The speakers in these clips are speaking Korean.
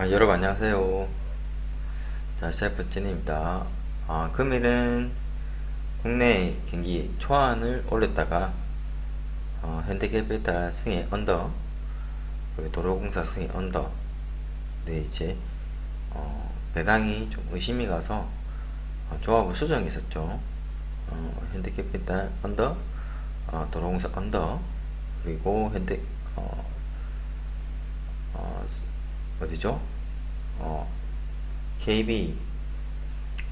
아, 여러분 안녕하세요. 자, 셰프 찐입니다. 아, 금일은 국내 경기 초안을 올렸다가 어, 현대캐피탈 승의 언더, 그리고 도로공사 승의 언더, 네 이제 어, 배당이 좀 의심이 가서 어, 조합을 수정했었죠. 어, 현대캐피탈 언더, 어, 도로공사 언더, 그리고 현대 어, 어, 어디죠? 어, KB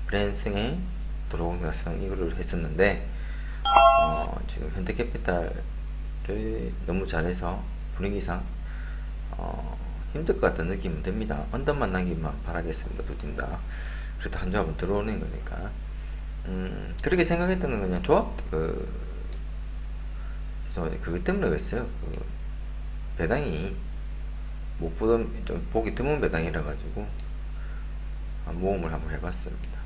브랜승의 도로공사성 이거를 했었는데 어, 지금 현대캐피탈을 너무 잘해서 분위기상 어, 힘들 것 같다는 느낌은 듭니다. 언더만 나기만 바라겠습니다. 두팀 다. 그래도 한 조합은 들어오는 거니까. 음, 그렇게 생각했던 건 그냥 조합, 그, 그래서 그것 때문에 그랬어요. 그, 배당이 못 보던 좀 보기 드문 배당이라 가지고 모험을 한번 해봤습니다.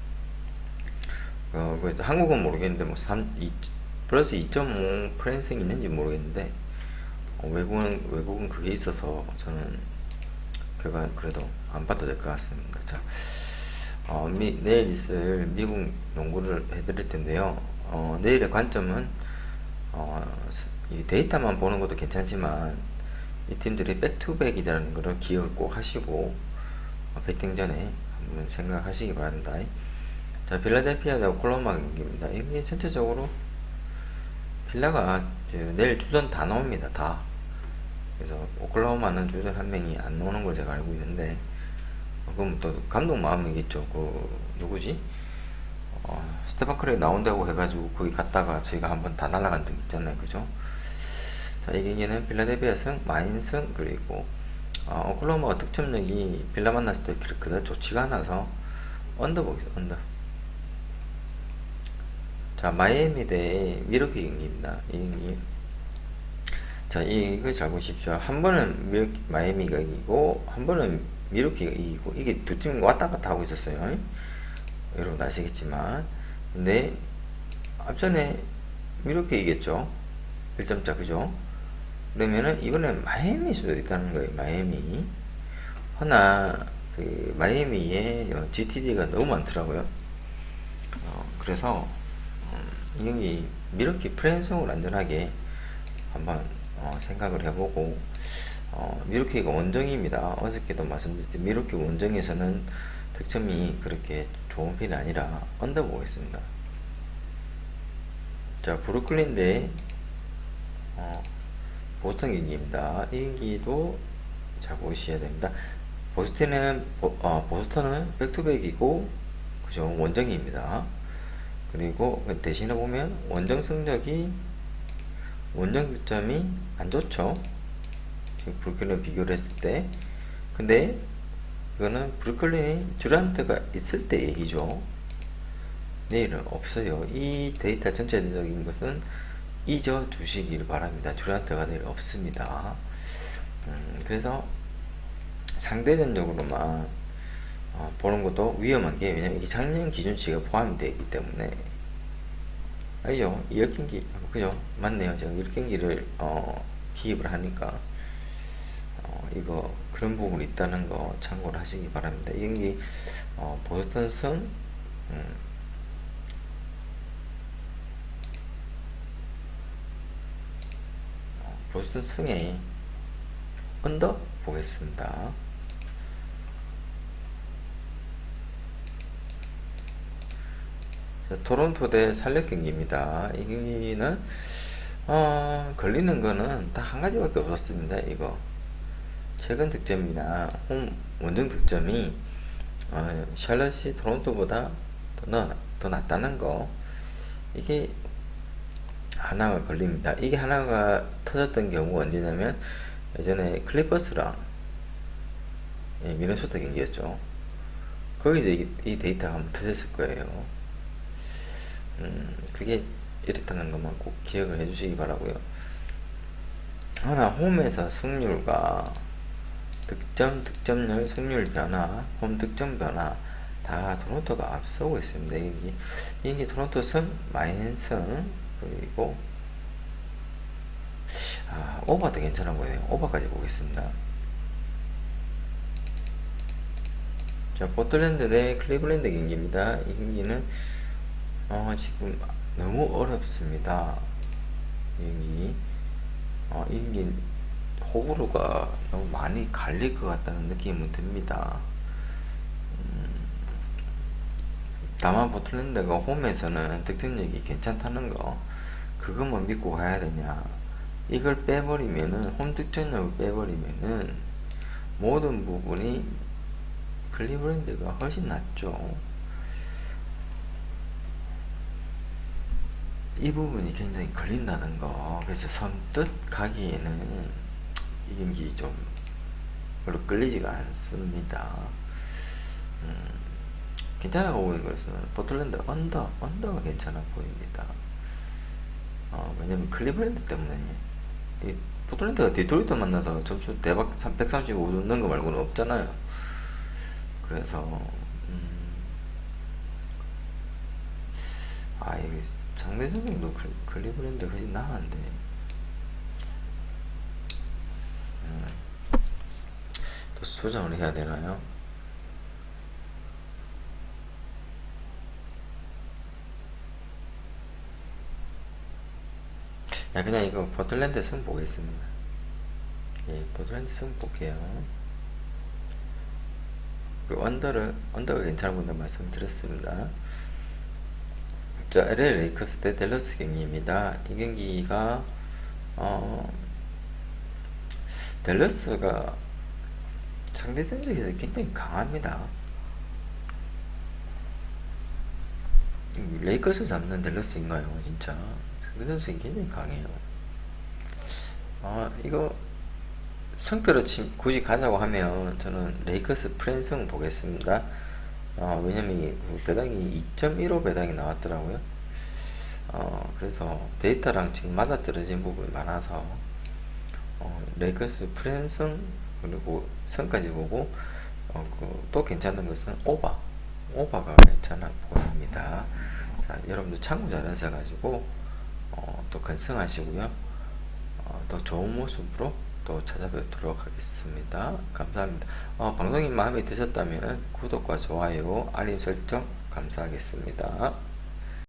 어, 그래서 한국은 모르겠는데 뭐 3, 2, 플러스 2.5 프랜싱 있는지 모르겠는데 어, 외국은 외국은 그게 있어서 저는 결과 그래도 안 봐도 될 것 같습니다. 자, 어, 미, 내일 있을 미국 농구를 해드릴 텐데요. 어, 내일의 관점은 어, 이 데이터만 보는 것도 괜찮지만 이 팀들이 백투백이라는 것을 기억을 꼭 하시고 어, 배팅 전에 한번 생각하시기 바랍니다. 자, 필라델피아 대 오클라호마 경기입니다. 이게 전체적으로 필라가 내일 주전 다 나옵니다. 다. 그래서 오클라호마는 주전 한 명이 안 나오는 걸 제가 알고 있는데 어, 그럼 또 감독 마음이겠죠. 그 누구지? 어, 스테판 크레이 나온다고 해가지고 거기 갔다가 저희가 한번 다 날아간 적 있잖아요. 그죠? 자, 이 경기는 필라델피아 승, 마인 승, 그리고 어, 오클라호마가 득점력이 빌라 만났을 때 그다지 좋지가 않아서 언더 보겠습니다. 언더. 자, 마이애미 대 미러키 경기입니다. 이 경기. 자, 이거 잘 보십시오. 한 번은 미러키, 마이애미가 이기고, 한 번은 미러키가 이기고, 이게 두 팀 왔다 갔다 하고 있었어요. 여러분 아시겠지만. 근데, 앞전에 미러키 이겼죠. 1점차, 그죠? 그러면은, 이번엔 마이애미 수도 있다는 거예요. 마이애미. 허나, 그, 마이애미에 GTD가 너무 많더라고요. 어, 그래서, 이 경기 미러키 프랜성을 안전하게 한번 어, 생각을 해보고 어, 미러키가 원정입니다. 어저께도 말씀드렸듯이 미러키 원정에서는 득점이 그렇게 좋은 편이 아니라 언더 보겠습니다. 자 브루클린 대 어, 보스턴 경기입니다. 이 경기도 잘 보셔야 됩니다. 보스턴은 어, 보스턴은 백투백이고 그죠 원정입니다. 그리고 대신에 보면 원정 성적이 원정 득점이 안 좋죠. 지금 브루클린 비교를 했을 때. 근데 이거는 브루클린이 듀란트가 있을 때 얘기죠. 내일은 없어요. 이 데이터 전체적인 것은 잊어 주시기를 바랍니다. 듀란트가 내일 없습니다. 음, 그래서 상대전적으로만 어, 보는 것도 위험한 게 왜냐면 이게 작년 기준치가 포함이 되어 있기 때문에. 아니죠 10경기 그죠? 맞네요. 제가 10경기를 어, 기입을 하니까 어, 이거 그런 부분이 있다는 거 참고를 하시기 바랍니다. 이 경기 어, 보스턴 승 음, 어, 보스턴 승에 언더 보겠습니다 토론토 대 살력 경기입니다. 이 경기는 어, 걸리는 거는 딱한 가지밖에 없었습니다. 이거 최근 득점이나 홈 원정 득점이 어, 샬럿이 토론토보다 더, 나, 더 낫다는 거 이게 하나가 걸립니다. 이게 하나가 터졌던 경우가 언제냐면 예전에 클리퍼스랑 예, 미네소타 경기였죠. 거기서 이, 이 데이터가 한번 터졌을 거예요. 음, 그게 이렇다는 것만 꼭 기억을 해주시기 바라고요. 하나 홈에서 승률과 득점, 득점률, 승률 변화, 홈 득점 변화 다 토론토가 앞서고 있습니다. 여기 이게 토론토 승, 마인 승 그리고 아, 오버도 괜찮아 보여요. 오버까지 보겠습니다. 자, 포틀랜드 대 클리블랜드 경기입니다. 이 경기는 어, 지금 너무 어렵습니다. 이 경기. 어, 이 경기 호불호가 너무 많이 갈릴 것 같다는 느낌은 듭니다. 음, 다만 포틀랜드가 홈에서는 득점력이 괜찮다는 거 그것만 믿고 가야 되냐? 이걸 빼버리면은 홈 득점력을 빼버리면은 모든 부분이 클리브랜드가 훨씬 낫죠. 이 부분이 굉장히 걸린다는 거. 그래서 선뜻 가기에는 이 경기 좀 별로 끌리지가 않습니다. 음, 괜찮아 보이는 것은 포틀랜드 언더 언더가 괜찮아 보입니다 어, 왜냐면 클리브랜드 때문에 이 포틀랜드가 디트로이트 만나서 점수 대박 135 넣는 거 말고는 없잖아요. 그래서 음, 아 이게 상대 성적도 클- 클리브랜드 훨씬 나은데 음, 또 수정을 해야 되나요? 야, 그냥 이거 포틀랜드 승 보겠습니다. 예, 포틀랜드 승 볼게요. 그 언더를, 언더가 괜찮은 분들 말씀드렸습니다. 자, LA 레이커스 대 댈러스 경기입니다. 이 경기가, 어, 댈러스가 상대 전적에서 굉장히 강합니다. 이 레이커스 잡는 댈러스인가요, 진짜? 전적이 굉장히 강해요. 아, 이거 성표로 치, 굳이 가자고 하면 저는 레이커스 프랜승 보겠습니다. 어, 왜냐면 이그 배당이 2.15 배당이 나왔더라고요. 어, 그래서 데이터랑 지금 맞아떨어진 부분이 많아서 어, 레이커스 프랜승 그리고 선까지 보고 어, 그, 또 괜찮은 것은 오바 오바가 괜찮아 보입니다. 자, 여러분들 참고 잘 하셔가지고 어, 또 건승하시고요. 어, 더 좋은 모습으로 또 찾아뵙도록 하겠습니다. 감사합니다. 어, 방송이 마음에 드셨다면 구독과 좋아요, 알림 설정 감사하겠습니다.